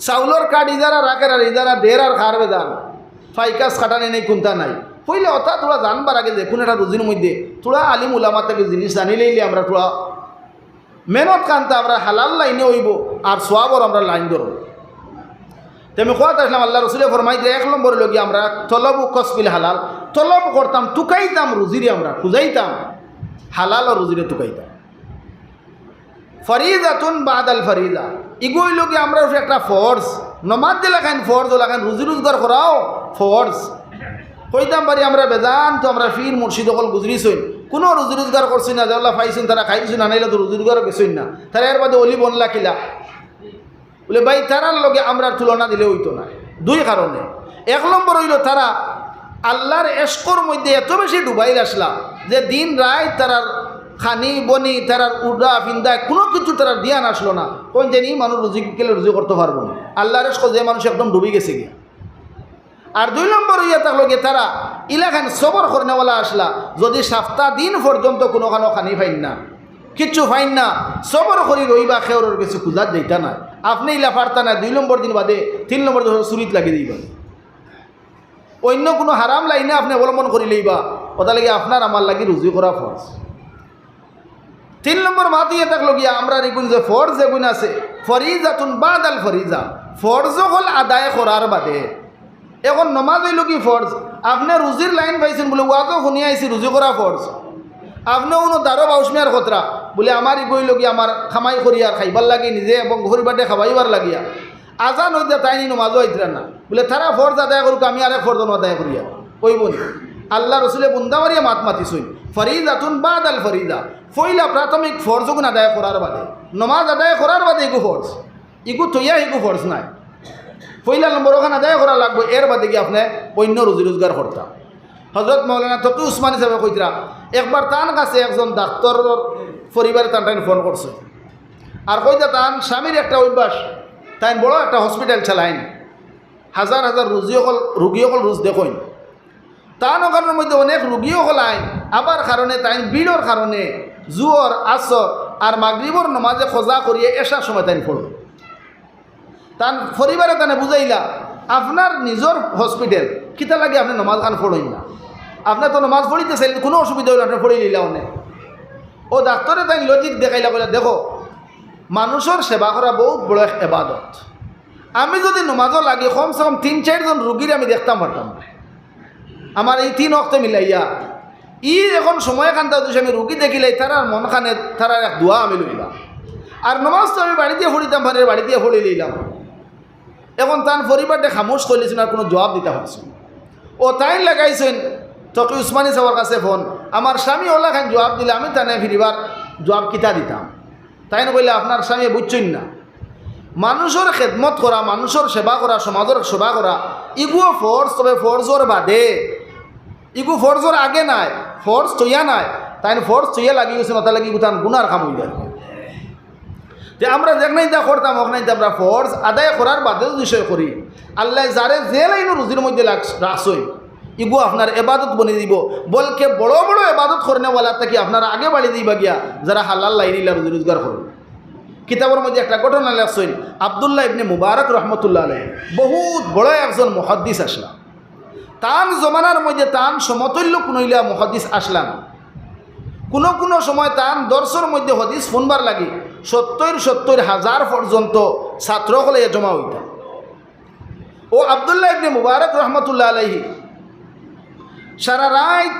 চাউলর কাঠ ইজারা রাখের আর ইজারা দের আর খার বেদান। ফাইকাস খাটানি নেই কোনটা নাই। হইলে অথা তোরা জানবার আগে যে, কোন একটা রুজির মধ্যে। তোরা আলিম উলামা থেকে জিনিস জানিলেই আমরা তোরা মেহনত কান্তা আমরা হালাল লাইনে হইব, আর সোয়াবর আমরা লাইন ধরব তেমনি কোয়াত আসলাম, আল্লাহ রসুলে ফরমাই যে এক নম্বর লগি আমরা তলব কসবিল হালাল। তলব করতাম, টুকাইতাম, রুজিরে আমরা খুঁজাইতাম। হালাল রুজিরে টুকাইতাম। ফরিদাতুন বাদাল ফরিদা। ইগুই লোকে আমরা একটা ফোর্স নমাজ দিলা খান ফোর্স ওলা খান রুজি রোজগার করাও ফোর্স কইতাম পারি আমরা বেজান তো আমরা ফির মুর্শিদ অকল গুজরিছইন কোনো রুজি রোজগার করছি না যেগুলা পাইছেন তারা খাইছেন আনাইলে তো রুজি রোজগারও গেছইন না। তারা এর বাদে অলি বনলা কিলা? বলে, ভাই, তারার লগে আমরা তুলনা দিলে হইতো না। দুই কারণে। এক নম্বর হইল তারা আল্লাহর এসকর মধ্যে এত বেশি ডুবাই আসলা যে দিন রায় তারার খানি বনি তারার উডা ফিন্দা কোনো কিছু তারা দিয়ান আসলো না। কোন জানি মানুষ রুজি কেলে রুজি করতে পারব না। আল্লাহর যে মানুষ একদম ডুবি গেছে গিয়া। আর দুই নম্বর ইয়ে থাকল গিয়ে তারা ইলাখান সবর করনেওয়ালা আসলা, যদি সাপ্তাহ দিন পর্যন্ত কোনো খানো খানি ফাইন না। কিচ্ছু ফাইন না। সবর করি রইবা খেওরের কিছু খুঁজার দিতা না আপনি ইলা পারতা না দুই নম্বর দিন বাদে তিন নম্বর দিন চুরিত লাগি দিবা। অন্য কোনো হারাম লাইনে আপনি অবলম্বন করি লইবা ওটা লাগে আপনার আমার লাগি রুজু করা ফরজ। তিন নম্বর মাত ইয়ে থাকল গিয়া আমরা রিগুন যে ফরজ যেগুন আছে, ফরিজাতুন বাদাল ফরিজা। ফরজ হল আদায় করার বাদে। এখন নমাজ হইল কি ফরজ? আপনি রুজির লাইন পাইছেন বলে ওয়াজও শুনি আইছি রুজি করা ফরজ। আপনি কোনো দারো বাউসমিয়ার খতরা বলে আমার ইগই লগি আমার খামাই করি আর খাইবার লাগে, নিজে এবং ঘর বাটে খাবাইবার লাগিয়া আজান হইতে তাই নি নমাজও আইতরা না। বলে তারা ফরজ আদায় করুক আমি আরেক ফরজ আদায় করিয়া কইব নি আল্লাহ রসুলে বুন্দামারিয়া মাত মাতিছুন ফরিদাতুন বাদ আল ফরিদা। ফইলা প্রাথমিক ফরজ গুণ আদায় করার বাদে। নমাজ আদায় করার বাদে ইগু ফরজ। ইগু থইয়া ইগু ফরজ নাই। পয়লা নম্বর ওখানে আদায় করা লাগবে, এর বাদে গিয়ে আপনি অন্য রুজি রোজগার করতাম হজরত মৌলানা তকি উসমান হিসাবে কইতরা, একবার তান কাছে একজন ডাক্তর পরিবারে তান টাইম ফোন করছে। আর কইতা তান স্বামীর একটা অভ্যাস তাই বড় একটা হসপিটাল চালাইন। হাজার হাজার রুজি অকল, রুগী অকল রুজ দেখইন। তান ওখানের মধ্যে অনেক রুগীও হলাইন আবার কারণে তাই ভিড়র কারণে জুয়র আসর আর মাগরিবর নমাজে খোঁজা করিয়ে এসার সময় তাই পড়ো তান পরিবারে তানে বুঝাইলা আপনার নিজের হসপিটাল কিতা লাগে আপনি নমাজ খান পড়েন না? আপনার তো নমাজ পড়িতে চাইলে কোনো অসুবিধা হইল আপনি পড়ে নিলা অনেক ও ডাক্তরে তাই লজিক দেখাইলা বলে দেখো মানুষের সেবা করা বহুত বড় এক এবাদত। আমি যদি নমাজও লাগে কমসে কম তিন চারজন রুগীর আমি দেখতাম পারতাম। আমার এই তিন অক্ত মিলাইয়া। ই এখন সময় খান্তা দিছে আমি রুগী দেখিলে তারার মন খানে তারার এক দোয়া আমি লইলাম। আর নমাজ তো আমি বাড়িতে পড়িতাম ভারে বাড়িতে পড়ে লইলাম। এখন তার পরিবারটা খামোশ করলেছেন আর কোনো জবাব দিতে পারছেন ও তাই লাগাইছেন তকি উসমানী সাহর কাছে ফোন, আমার স্বামী ওলা খান জবাব দিলে আমি তানে ফিরিবার জবাব কিতা দিতাম? তাই না বললে আপনার স্বামী বুঝছেন না। মানুষের খেদমত করা, মানুষের সেবা করা, সমাজের সেবা করা ইগুও ফোর্স তবে ফোর্সর বাদে ইগু ফোর্সর আগে নাই ফোর্স চইয়া নাই তাই ফোর্স চইয়া লাগি গেছে, নতা লাগি গুতান গুনার কাম হয়ে যায়। যে আমরা যা করতাম ওখানে আমরা ফোর্স আদায় করার বাদেও বিষয় করি। আল্লাহ যারে যে লাইন রুজির মধ্যে রাখছই ইগু আপনার এবাদত বনে দিব। বলকে বড় বড় এবাদত করনেওয়ালা থাকি আপনারা আগে বাড়ি দিবা গিয়া, যারা হালাল লাইনিলা রুজি রোজগার করুন কিতাবের মধ্যে একটা ঘটনা লেখছেন আবদুল্লাহ ইবনে মুবারক রহমতুল্লাহ আলহ বহুত বড় একজন মহাদ্দিস আসলাম। তান জমানার মধ্যে তান সমতুল্য কুনইলা মহাদ্দিস আসলাম। কোনো কোনো সময় তান দর্শর মধ্যে হদিস ফোনবার লাগি, সত্তর সত্তর হাজার পর্যন্ত ছাত্রসকলে জমা হইতা। ও আবদুল্লাহ ইবনে মুবারক রহমতুল্লাহ আলহি সারা রাত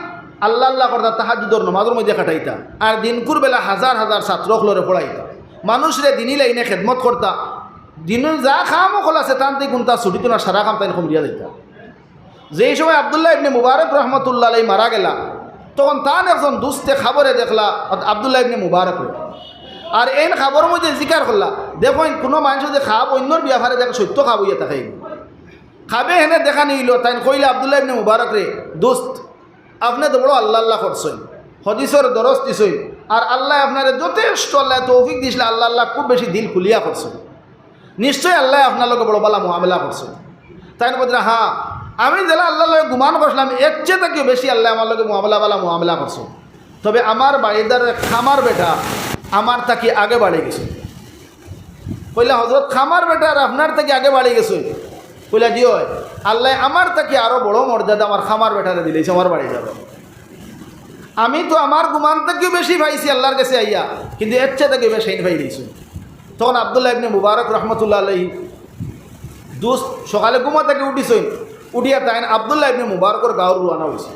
আল্লাহ আল্লাহ করতা তাহাজুদর নমাজের মধ্যে কাটাইতা, আর দিনকুর বেলা হাজার হাজার ছাত্রসকলরে পড়াইতা। মানুষরে দিনই লাইনে খেদমত করতা দিনের যা খামও খোলা আছে তান থেকে কোনটা ছুটিতো না, সারা খাম তাই কম দিয়া দিতা যেই সময় আবদুল্লাহ ইবনে মুবারক রহমতুল্লাহ আলাই মারা গেলা, তখন তান একজন দুস্তে খাবরে দেখলা আবদুল্লাহ ইবনে মুবারক আর এই খাবর মধ্যে জিকার করলা, দেখুন কোনো মানুষ যদি খাব, অন্যর বিয়াফারে দেখে সত্য খাব ইয়ে তাকে খাবে হেনে দেখা নিল তাই কইলে, আবদুল্লাহ ইবনে মুবারক রে, দোস্ত, আপনি তো বড় আল্লাহ আল্লাহ করছেন, হদিসর দরস দিছই আর আল্লাহ আপনার যথেষ্ট আল্লাহ তৌফিক দিছিল আল্লাহ আল্লাহ খুব বেশি দিল খুলিয়া করছেন। নিশ্চয়ই আল্লাহ আপনার বড় বালা মোহামেলা করছেন। তাই বলতে হ্যাঁ আমি জেলা আল্লাহ লগে গুমান করছিলাম এর চেয়ে থেকে বেশি আল্লাহ আমার লগে মোহামেলা বালা মোহামেলা করছ। তবে আমার বাড়িদার খামার বেটা, আমার তাকে আগে বাড়ে গেছে। কইলা হজরত খামার বেটার আপনার থেকে আগে বাড়ি গেছে? কইলা, জি হয় আল্লাহ আমার থেকে আরও বড় মর্যাদা আমার খামার বেটারে দিলেছে আমার বাড়ি যাবে। আমি তো আমার গুমান থেকেও বেশি পাইছি আল্লাহর কাছে আইয়া, কিন্তু এর চেয়ে থেকে বেশি ভাই দিয়েছি। তখন আবদুল্লাহ ইবনে মুবারক রহমতুল্লাহ আলহী সকালে ঘুমা থেকে উঠিছই উঠিয়া তাই আবদুল্লাহ ইবনে মুবারকর গাঁর রুয়ানা হয়েছে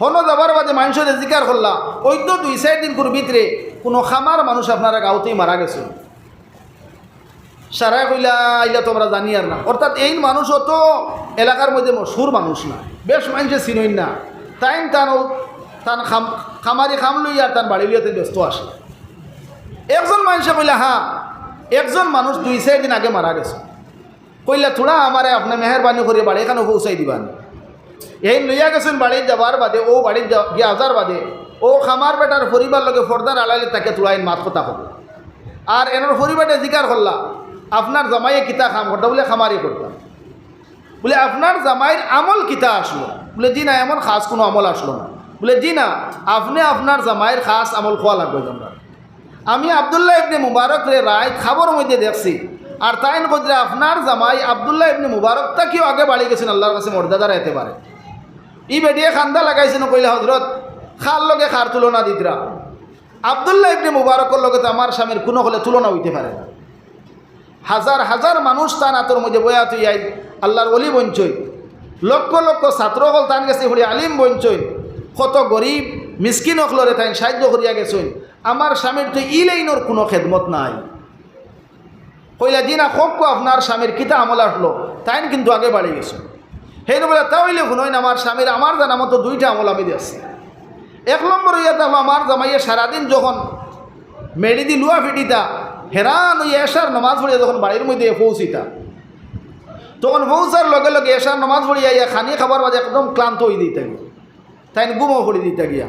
হন যাবার বাদে মানুষের জিকার করলা ওই তো দুই চার দিন করে ভিতরে কোনো খামার মানুষ আপনারা গাঁওতেই মারা গেছে। সারা কইলা, আইলা তোমরা জানি আর না। অর্থাৎ এই মানুষও তো এলাকার মধ্যে মশুর মানুষ না, বেশ মানুষে চিনই না। তাই তান তান খাম খামারি খাম লইয়া তার বাড়ি লইয়াতে ব্যস্ত আসে। একজন মানুষে কইলা হ্যাঁ একজন মানুষ দুই চার দিন আগে মারা গেছে। কইলা, থোড়া, আমারে আপনি মেহরবানি করে বাড়ি এখানে পৌঁছাই দিবান। এই লইয়া গেছেন বাড়ির যাবার বাদে, ও বাড়ির গিয়া আজার বাদে, ও খামার বেটার পরিবার লগে ফর্দার আড়াইলে তাকে তুলাইন মাত কথা হবে আর এনার পরিবারে জিকার করলা, আপনার জামাইয়ে কিতা খাম করতা? বলে, খামারি করতাম বলে, আপনার জামাইয়ের আমল কিতা আসলো? বলে, জি না, এমন খাস কোনো আমল আসলো না। বলে, জি না, আপনি আপনার জামাইয়ের খাস আমল খোয়া লাগবে তোমরা। আমি আবদুল্লাহ ইবনে মুবারক রে রায় খাবর মধ্যে দেখছি আর তাই কইরা আপনার জামাই আবদুল্লাহ ইবনে মুবারক তাকেও আগে বাড়ি গেছেন, আল্লাহর কাছে মর্যাদা রাইতে পারে। ই বেডিয়ে খান্দা লাগাইছেন কইলে হজরত খার লগে খার তুলনা দিতরা। আবদুল্লাহ ইবনে মুবারকর লগে তো আমার স্বামীর কোনো হলে তুলনা হইতে পারে না। হাজার হাজার মানুষ তান আতর মধ্যে বয়া তুই আই, আল্লাহর অলি বঞ্চই লক্ষ লক্ষ ছাত্র হল তান গেছে হলি আলিম বঞ্চই কত গরিব, মিসকিন হলরে তাই সাহায্য করিয়া গেছেন। আমার স্বামীর তো ই লাইনের কোনো খেদমত নাই। কইলা দিনা খোক আপনার স্বামীর কিতা আমল আসলো তাই কিন্তু আগে বাড়ি গেছে। সেই বলে তাহলে শুনইন আমার স্বামীর আমার জানা মতো দুইটা আমল আমি দিয়েছি। এক নম্বর ইয়াতে হলো আমার জামাইয়ে সারাদিন যখন মেডি দি লুয়া ফিটিতা, হেরান ওই এশার নমাজ পড়িয়া যখন বাড়ির মধ্যে পৌঁছিতা, তখন পৌঁছার লগে লগে এশার নমাজ পড়িয়া ইয়া খানি খাবার বাজে একদম ক্লান্ত হয়ে দিতে তাই গুমও পড়ি দিতে গিয়া।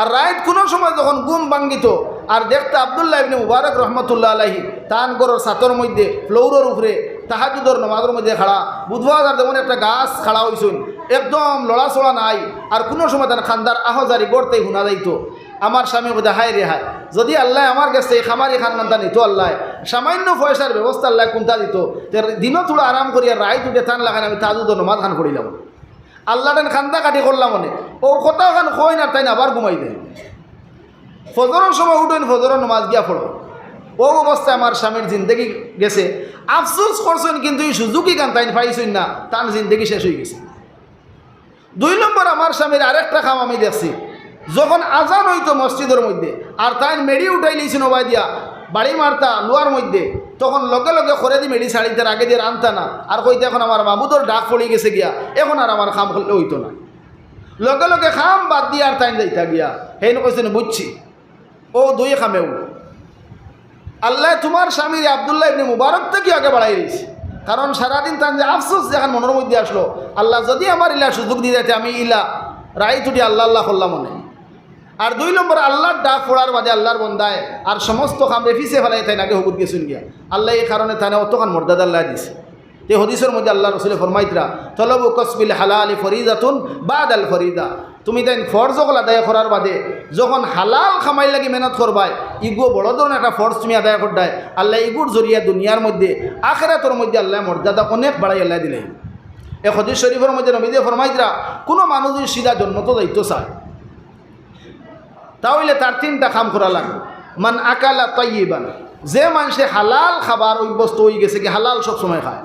আর রাত কোনো সময় যখন গুম ভাঙ্গিত আর দেখতে আবদুল্লাহ ইবনে মুবারক রহমতুল্লাহ আলাহি তান গরর সাতর মধ্যে, ফ্লোরের উপরে, তাহাজুদর নমাজের মধ্যে খাড়া, বুধবার যেমন একটা গাছ খাড়া হয়েছিল একদম লড়াচড়া নাই, আর কোনো সময় তার খান্দার আহজারি গড়তেই শুনা যাইতো। আমার স্বামী বোধ হায় রে হায়, যদি আল্লাহ আমার কাছে এই খামারি খান মান্তা নিত আল্লাহ, সামান্য পয়সার ব্যবস্থা আল্লাহ কোনটা দিত? দিনও তোলা আরাম করিয়া রায় তুটে থান লাগান আমি তাজুদর নমাজ খান করিলাম। আল্লাহ খান্দা কাটি করলাম মনে ও কথা খান কই না, তাই না আবার ঘুমাই দেন ফজরের সময় উঠেন, ফজরের নমাজ গিয়া পড়ো ও অবস্থায় আমার স্বামীর জিন্দগি গেছে। আফসোস করছেন, কিন্তু এই সুযোগই গান তাই পাইছেন না? তার জিন্দগি শেষ হয়ে গেছে। দুই নম্বর, আমার স্বামীর আরেকটা খাম আমি দেখছি। যখন আজান হইতো মসজিদের মধ্যে, আর তাই মেডি উঠাই লিয়েছিল নবাই দিয়া, বাড়ি মারতা, লোয়ার মধ্যে, তখন লগে লগে করে দি মেডি শাড়িতে আগে দিয়ে আনতা না। আর কইতে এখন আমার মামুদর ডাক পড়ে গেছে গিয়া, এখন আর আমার খাম হইতো না। লগে লগে খাম বাদ দিয়ে আর তাই যাইতা গিয়া। হেন কইছেন, বুঝছি। ও দুই খামেও আল্লাহ তোমার স্বামী আবদুল্লাহ ইবনে মুবারক থেকে আগে বাড়াই দিয়েছে। কারণ সারাদিন তার যে আফসোস যখন মনের মধ্যে আসলো, আল্লাহ যদি আমার ইলা সুযোগ দিয়ে যাইতে আমি ইলা রাই তুটি আল্লাহ আল্লাহ করলাম মনে। আর দুই নম্বর, আল্লাহর ডাক পড়ার বাদে আল্লাহর বন্দায় আর সমস্ত কাম রেফিসে ফেলাই তাই নাকি হবুত গেছুন গিয়া আল্লাহ এই কারণে তানে অতখান মর্যাদা আল্লাহ দিছে তে হদিসের মধ্যে আল্লাহ রসুলের ফরমাইতরা, তলবু কসবিল হালালি ফরিদাতুন বাদ আল ফরিদা। তুমি তাই ফর্জ সকল আদায় করার বাদে যখন হালাল খামাই লাগি মেহনত করবাই, ইগো বড় ধরনের একটা ফর্জ তুমি আদায় করবাই আল্লাহ ইগুর জরিয়া দুনিয়ার মধ্যে, আখেরাতর মধ্যে আল্লাহ মর্যাদা অনেক বাড়াই আল্লাহ দিলে। এ হদিস শরীফের মধ্যে নবীদে ফরমাইতরা কোনো মানুষ যদি সিধা জন্মত দায়িত্ব চায়। তাহলে তার তিনটা কাম করা লাগবে। মান আকালা তাইবান যে মানুষে হালাল খাবার বস্তু হয়ে গেছে কি হালাল সব সময় খায়।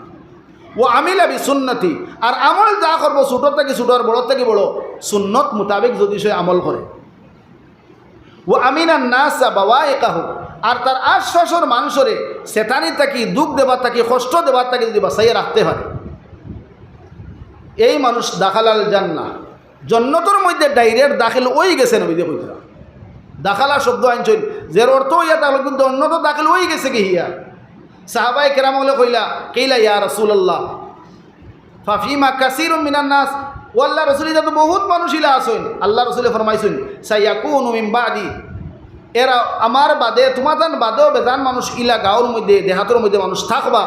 ও আমিলা বি সুন্নতি আর আমল যা করব ছোটোর থেকে ছোটো আর বড়োর থেকে বড়ো, সুন্নত মোতাবেক যদি সে আমল করে। ও আমিনা নাসা বাবা একা হোক আর তার আশ্বাসর মানুষরে সেতানি থাকি, দুঃখ দেবার থাকি, কষ্ট দেবার থাকি যদি বাসাইয়ে রাখতে হয় এই মানুষ দাখালাল জান্না জন্নতর মধ্যে ডাইরেক্ট দাখিল ওই গেছে নবীদে কইতরা দাখালা শব্দ আনছেন যে অর্থ ইয়া তাহলে কিন্তু অন্য তো দাখিল হয়ে গেছে কি হিয়া? সাহাবাই কেরাম হলে কইলা, কেইলা ইয়া রসুল্লাহ ফাফিমা কাসির মিনান নাস। ও আল্লাহ রসুল তো বহুত মানুষ ইলা আসেন। আল্লাহ রসুলে ফরমাইছেন, সাইয়াকুন বাদি। এরা আমার বাদে তোমাদান বাদেও বেজান মানুষ ইলা গাঁৱৰ মধ্যে দেহাতৰ মধ্যে মানুষ থাকবা,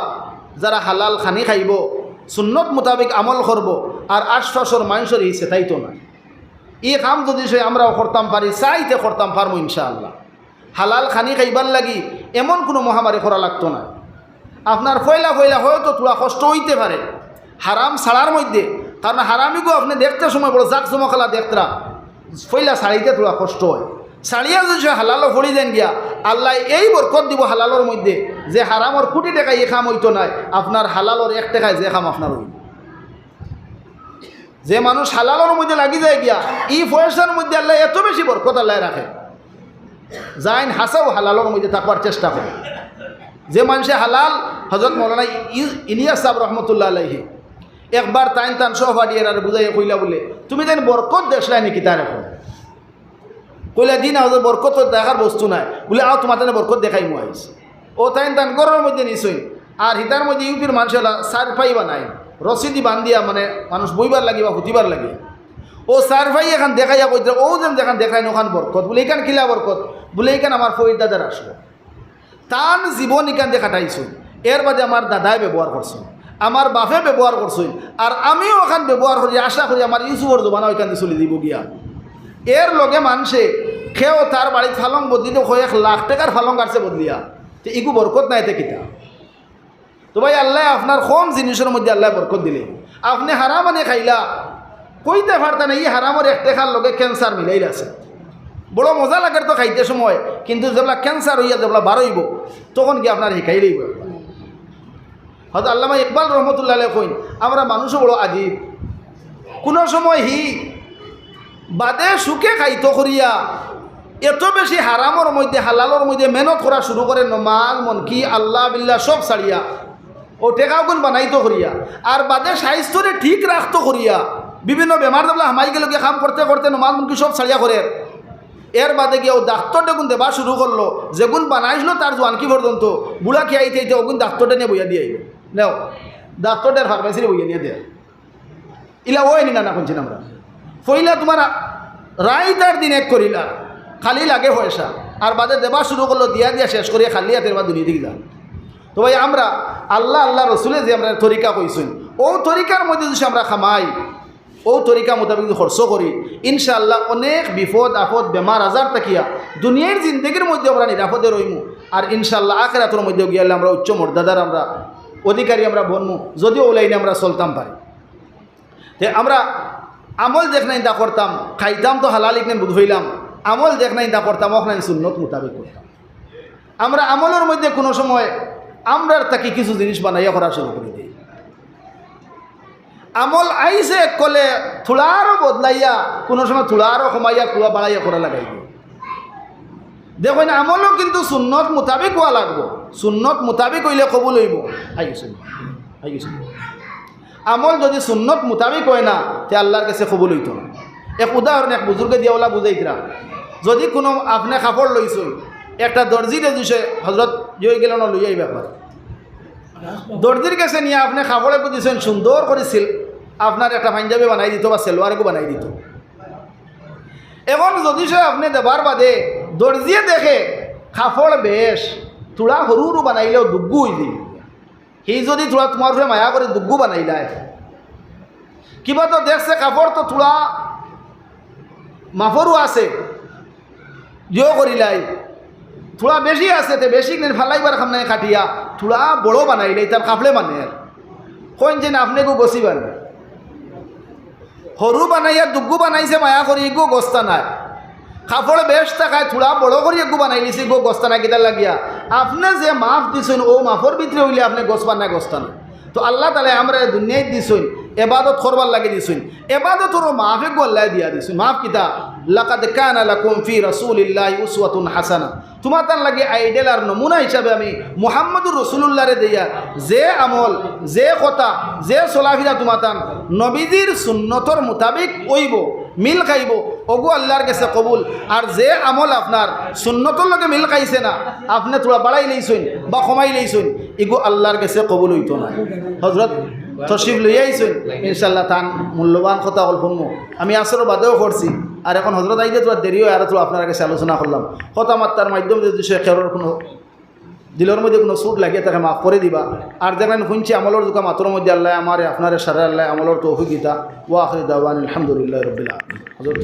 যারা হালাল খানি খাইব, সুন্নত মোতাবেক আমল করব, আর আশ্বাসর মানুষের এই সেটাইতো না। ই কাম যদি সে আমরাও করতাম পারি, চাইতে করতাম পারব ইনশাআল্লাহ। হালাল খানি খাইবার লাগি এমন কোনো মহামারী করা লাগতো না। আপনার ফয়লা ফয়লা হয়তো তোলা কষ্ট হইতে পারে। হারাম ছাড়ার মধ্যে কারণ হারামিগো আপনি দেখতে সময় বড় জাক জমকলা দেখতরা। ফয়লা শাড়িতে তোলা কষ্ট হয়। শাড়িয়া যদি হালালো ফড়ি দেন গিয়া, আল্লাহ এই বরকত দিব হালালোর মধ্যে, যে হারামর কোটি টাকা এ খাম হইতো নাই, আপনার হালালোর এক টাকায় যে খাম আপনার হইব যে মানুষ হালালোর মধ্যে লাগি যায় গিয়া এই পয়সার মধ্যে আল্লাহ এত বেশি বরকত আল্লাহ রাখে। যাইন হাসাও হালালোর মধ্যে থাকবার চেষ্টা করে। যে মানুষে হালাল, হজরত মৌলানা ইলিয়াস সাহেব রহমতুল্লাহ আলহি একবার তাইন তান সহপাঠিয়ার আর বুঝাইয়া কইলা বলে, তুমি যেন বরকত দেশলাই নাকি তার এখন? কইলা, দিন হজর বরকত দেখার বস্তু নাই। বলে, আও তোমার তানে বরকত দেখাই মু আইস। ও তাইন তান গরমের মধ্যে নিশ্চয় আর হিতার মধ্যে ইউপির মানুষ সার পাইবা নাই। রসিদি বান্ধিয়া মানে মানুষ বইবার লাগি বা হুতিবার লাগে। ও সার ভাই এখান দেখাইয়া কইতে, ও যেন দেখান দেখাই ওখান বরকত। বলে, এখান কিলা বরকত? বলে, এখান আমার ফরিদ দাদার আসলো। তান জীবন ইকান দিয়ে কাটাইছোঁ এর বাদে আমার দাদাই ব্যবহার করছেন আমার বাপে ব্যবহার করছেন আর আমিও ওখান ব্যবহার করি আশা করি আমার ইউসুফর জমানা ওইখান দিয়ে চলে দিব গিয়া এর লগে মানুষে খেয়েও তার বাড়ির ফালং বদলিতে কয়েক লাখ টাকার ফালং কাটছে বদলিয়া তো ইগু বরকত নাই কিতা। তো ভাই, আল্লাহ আপনার কম জিনিসের মধ্যে আল্লাহ বরকত দিলে। আপনি হারাম আনে খাইলা, কইতে পারতেন এই হারামের এক টেকার লগে ক্যান্সার মিলাই আছে। বড় মজা লাগে তো খাইতে সময়। কিন্তু যেগুলা ক্যান্সার হইয়া যেগুলা বার হইব, তখন কি আপনার শিখাই লইব হয়তো আল্লামা ইকবাল রহমতুল্লাহ কইন, আমরা মানুষও বড় আজিব। কোনো সময় হি বাদে সুখে খাইতো করিয়া এত বেশি হারামর মধ্যে হালালর মধ্যে মেহনত করা শুরু করে নমাজ, মনকি, আল্লাহ, বিল্লাহ, সব ছাড়িয়া। ও টেকাগুন বানাইতো করিয়া আর বাদে স্বাস্থ্যরে ঠিক রাখতো করিয়া বিভিন্ন বেমার দেবলা হামাই গেল কাম করতে করতে নমাজ, মনকি সব ছাড়িয়া করে এর বাদে গিয়ে ও ডাক্তারটা গুণ দেবা শুরু করল? যেগুন বানাইছিল তার জোয়ানকি পর্যন্ত? বুড়া খেয়ে আইতে আইতে ওগুন ডাক্তারটা নিয়ে বইয়া দিয়ে আইব নেও, ডাক্তারটার ফার্মেসিরে বইয়া নিয়ে দেয়। ইলা ওই নি না শুনছি আমরা। ফইলা তোমার রাইতার দিন এক করিলা, খালি লাগে পয়সা। আর বাদে দেবা শুরু করল, দিয়া দিয়া শেষ করিয়া খালি হাতের বা দুনিয়া দিকে যান তো ভাই, আমরা আল্লাহ আল্লাহ রসুলে যে আমরা তরিকা কইছেন, ও তরিকার মধ্যে যদি আমরা খামাই ও তরিকা মোতাবেক খরচ করি, ইনশাআল্লাহ অনেক বিপদ, আপদ, বেমার, আজার তাকিয়া দুনিয়ার জিন্দগির মধ্যে আমরা নিরাপদে রইমু। আর ইনশাআল্লাহ আখেরাতের মধ্যে গিয়ে আমরা উচ্চ মর্যাদার আমরা অধিকারী আমরা বনমু, যদিও ওলাইনে আমরা চলতাম পারি। তে আমরা আমল দেখ নাই দা করতাম, খাইতাম তো হালাল ইকনেন বুধ হইলাম, আমল দেখ নাই দা করতাম ওখানে সুন্নত মোতাবেক করতাম। আমরা আমলের মধ্যে কোনো সময় আমরার তাকে কিছু জিনিস বানাইয়া করা শুরু করে। আমল আইসে কলে থুলারও বদলাইয়া, কোনো সময় থুলারও কমাইয়া কুয়া বাড়াইয়া করা লাগাই দিই দেখুন আমলও কিন্তু সুন্নত মোতাবেক হওয়া লাগবো। সুন্নত মোতাবেক হইলে কবুল হইব আই আই আমল যদি সুন্নত মোতাবিক হয় না, তে আল্লাহর কাছে কবুল হইত এক উদাহরণ এক বুজুর্গে দিয়াওলা বুঝাইতরা যদি কোনো আপনি কাপড় লইছেন একটা দর্জিরে দিছে হজরত জয় গেল না লইয়াই ব্যাপার দর্জির কাছে নিয়ে আপনি কাপড়ে দিছেন সুন্দর করেছিল আপনার একটা পাঞ্জাবি বানাই দিত বা সেলোয়ারকে বানাই দিত। এখন যদি সে আপনি দেবার বাদে দর্জিয়ে দেখে কাপড় বেশ, তোলা সৰু সৰু বানাইলেও দুগ্গু হয়ে যায় সি যদি তোলা তোমার উপরে মায়া করে দুগ্গু বানাইলায়। কিবা তো দেখছে কাপড় তো তোলা মাফরও আছে জিও করিলাই। থোড়া বেশি আছে তে বেশি নেই ফালাইবার খাম নাই কাটিয়া থোড়া বড় বানাইলে তার কাপড়ে মানে কইন যে আপনি গো গছি বানে সরু বানাইয়া, দুগু বানাইছে, মায়া করি গো গস্তা নাই। কাপড় বেশ থাকায় থোড়া বড় করে একগু বানাই নিছি গো গস্তা নাই কিতার লাগিয়া। আপনি যে মাফ দিছেন ও মাফর ভিতরে হইলে আপনি গছ বানায় গস্তা না তো আল্লাহ তালে আমরা দুনিয়ায় দিছুন। এবাদত করবার লাগে দিছুন। এবাদতরও মাফে গোল্লায় দিয়া দিছুন। মাফ কিতা লাকাদ কানা লাকুম ফি রাসূলিল্লাহি উসওয়াতুন হাসানা। তোমার তার লাগে আইডেল আর নমুনা হিসাবে আমি মুহাম্মদুর রসুল্লাহরে দিয়া যে আমল, যে কথা, যে চলাফিরা তোমার তান নবীজির সুন্নতর মোতাবিক ওইব, মিল খাইব, ওগু আল্লাহর কাছে কবুল। আর যে আমল আপনার সুন্নতর লগে মিল খাইছে না, আপনি তোরা বাড়াই লইছেন বা কমাই লইছেন, ইগু আল্লাহর কাছে কবুল হইতো না। হজরত তশিফ লই আইছেন ইনশাল্লাহ তান মূল্যবান কথা হল শুনব আমি আসলে বাদেও করছি আর এখন হজরত আইতে তোরা দেরি হয়, আর তো আপনার কাছে আলোচনা করলাম। কথাবার্তার মাধ্যমে যদি সে খেলোর কোনো দিলের মধ্যে কোনো সুট লাগিয়ে তাকে মাফ করে দিবা। আর যেখানে শুনছি আমলের দোকা মাত্র মধ্যে আল্লাহ আমার, আপনার সারা আল্লাহ আমলের তৌফিক গীতা ওয়া আখরি আলহামদুলিল্লাহ রবিল্লা হজরত